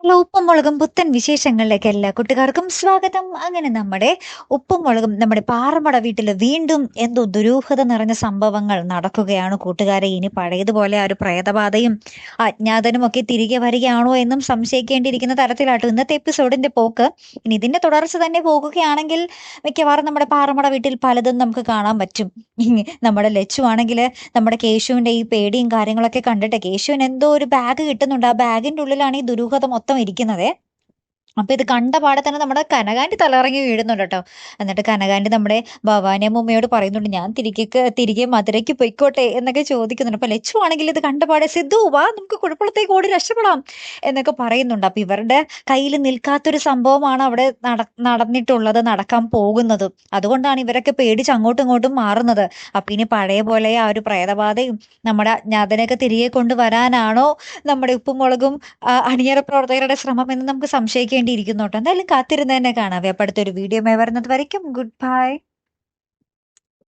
Hello ഉപ്പും മുളകും പുത്തൻ വിശേഷങ്ങളിലേക്ക് എല്ലാ കൂട്ടുകാർക്കും സ്വാഗതം. അങ്ങനെ നമ്മുടെ ഉപ്പും മുളകും നമ്മുടെ പാറമട വീട്ടിൽ വീണ്ടും എന്തോ ദുരൂഹത നിറഞ്ഞ സംഭവങ്ങൾ നടക്കുകയാണ്. കൂട്ടുകാരെ ഇനി പഴയതുപോലെ ആ ഒരു പ്രേതബാധയും അജ്ഞാതനും ഒക്കെ തിരികെ വരികയാണോ എന്നും സംശയിക്കേണ്ടിയിരിക്കുന്ന തരത്തിലാട്ടോ ഇന്നത്തെ എപ്പിസോഡിന്റെ പോക്ക്. ഇനി ഇതിന്റെ തുടർച്ച തന്നെ പോകുകയാണെങ്കിൽ മിക്കവാറും നമ്മുടെ പാറമട വീട്ടിൽ പലതും നമുക്ക് കാണാൻ പറ്റും. നമ്മുടെ ലച്ചു ആണെങ്കിൽ നമ്മുടെ കേശുവിന്റെ ഈ പേടിയും കാര്യങ്ങളൊക്കെ കണ്ടിട്ട് കേശുവിന് എന്തോ ഒരു ബാഗ് കിട്ടുന്നുണ്ട്. ആ ബാഗിന്റെ ഉള്ളിലാണ് ഈ ദുരൂഹത മൊത്തം ഇരിക്കുന്നത്. അപ്പൊ ഇത് കണ്ട പാടെ തന്നെ നമ്മുടെ കനകാന്റെ തലറങ്ങി വീഴുന്നുണ്ട് കേട്ടോ. എന്നിട്ട് കനകാന്റെ നമ്മുടെ ഭവാനി അമ്മൂമ്മയോട് പറയുന്നുണ്ട് ഞാൻ തിരികെ തിരികെ മധുരയ്ക്ക് പൊയ്ക്കോട്ടെ എന്നൊക്കെ ചോദിക്കുന്നുണ്ട്. അപ്പം ലച്ചു ആണെങ്കിൽ ഇത് കണ്ട പാടെ സിദ്ധു വാ നമുക്ക് കുഴപ്പത്തേക്ക് ഓടി രക്ഷപ്പെടാം എന്നൊക്കെ പറയുന്നുണ്ട്. അപ്പം ഇവരുടെ കയ്യിൽ നിൽക്കാത്തൊരു സംഭവമാണ് അവിടെ നട നടന്നിട്ടുള്ളത് നടക്കാൻ പോകുന്നത്. അതുകൊണ്ടാണ് ഇവരൊക്കെ പേടിച്ച് അങ്ങോട്ടും ഇങ്ങോട്ടും മാറുന്നത്. അപ്പം ഇനി പഴയ പോലെ ആ ഒരു പ്രേതബാധയും നമ്മുടെ അജ്ഞാതനെയൊക്കെ തിരികെ കൊണ്ടുവരാനാണോ നമ്മുടെ ഉപ്പും മുളകും അണിയറ പ്രവർത്തകരുടെ ശ്രമം എന്ന് നമുക്ക് സംശയിക്കേണ്ടിയിരിക്കുന്നു കേട്ടോ എന്തായാലും കാത്തിരുന്ന് തന്നെ കാണാം. വേപ്പടുത്തൊരു വീഡിയോ വരുന്നത് വരയ്ക്കും. Good bye